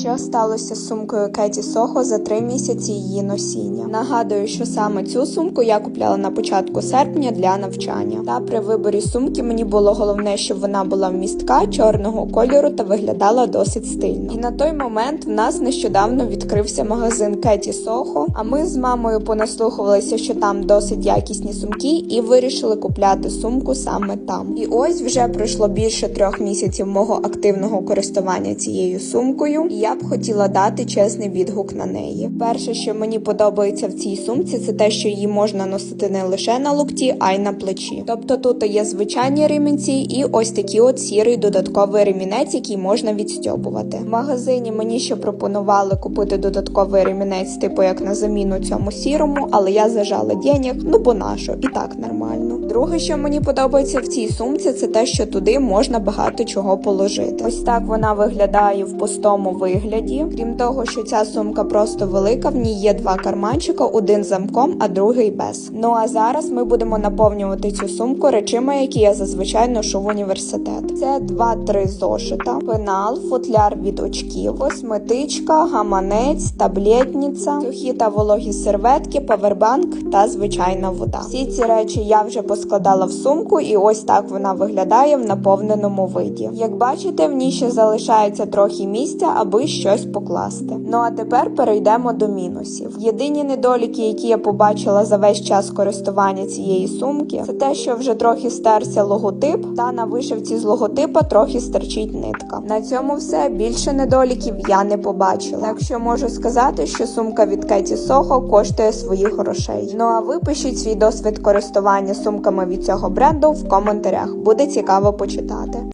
Що сталося з сумкою Кеті Сохо за три місяці її носіння? Нагадую, що саме цю сумку я купляла на початку серпня для навчання. Та при виборі сумки мені було головне, щоб вона була вмістка чорного кольору та виглядала досить стильно. І на той момент в нас нещодавно відкрився магазин Кеті Сохо. А ми з мамою понаслухувалися, що там досить якісні сумки, і вирішили купляти сумку саме там. І ось вже пройшло більше трьох місяців мого активного користування цією сумкою. Я б хотіла дати чесний відгук на неї. Перше, що мені подобається в цій сумці, це те, що її можна носити не лише на локті, а й на плечі. Тобто тут є звичайні ремінці і ось такий от сірий додатковий ремінець, який можна відстьобувати. В магазині мені ще пропонували купити додатковий ремінець, типу як на заміну цьому сірому, але я зажала денег, ну бо нащо, і так нормально. Друге, що мені подобається в цій сумці, це те, що туди можна багато чого положити. Ось так вона виглядає в пустому вигляді. Крім того, що ця сумка просто велика, в ній є два карманчика, один замком, а другий без. Ну а зараз ми будемо наповнювати цю сумку речима, які я зазвичай ношу в університет. Це два-три зошита, пенал, футляр від очків, косметичка, гаманець, таблетниця, сухі та вологі серветки, павербанк та звичайна вода. Всі ці речі я вже поскладала в сумку, і ось так вона виглядає в наповненому виді. Як бачите, в ній ще залишається трохи місця, аби щось покласти. Ну а тепер перейдемо до мінусів. Єдині недоліки, які я побачила за весь час користування цієї сумки, це те, що вже трохи стерся логотип, та на вишивці з логотипа трохи стерчить нитка. На цьому все більше недоліків я не побачила. Так що можу сказати, що сумка від Кеті Сохо коштує своїх грошей. Ну а ви пишіть свій досвід користування сумками від цього бренду в коментарях. Буде цікаво почитати.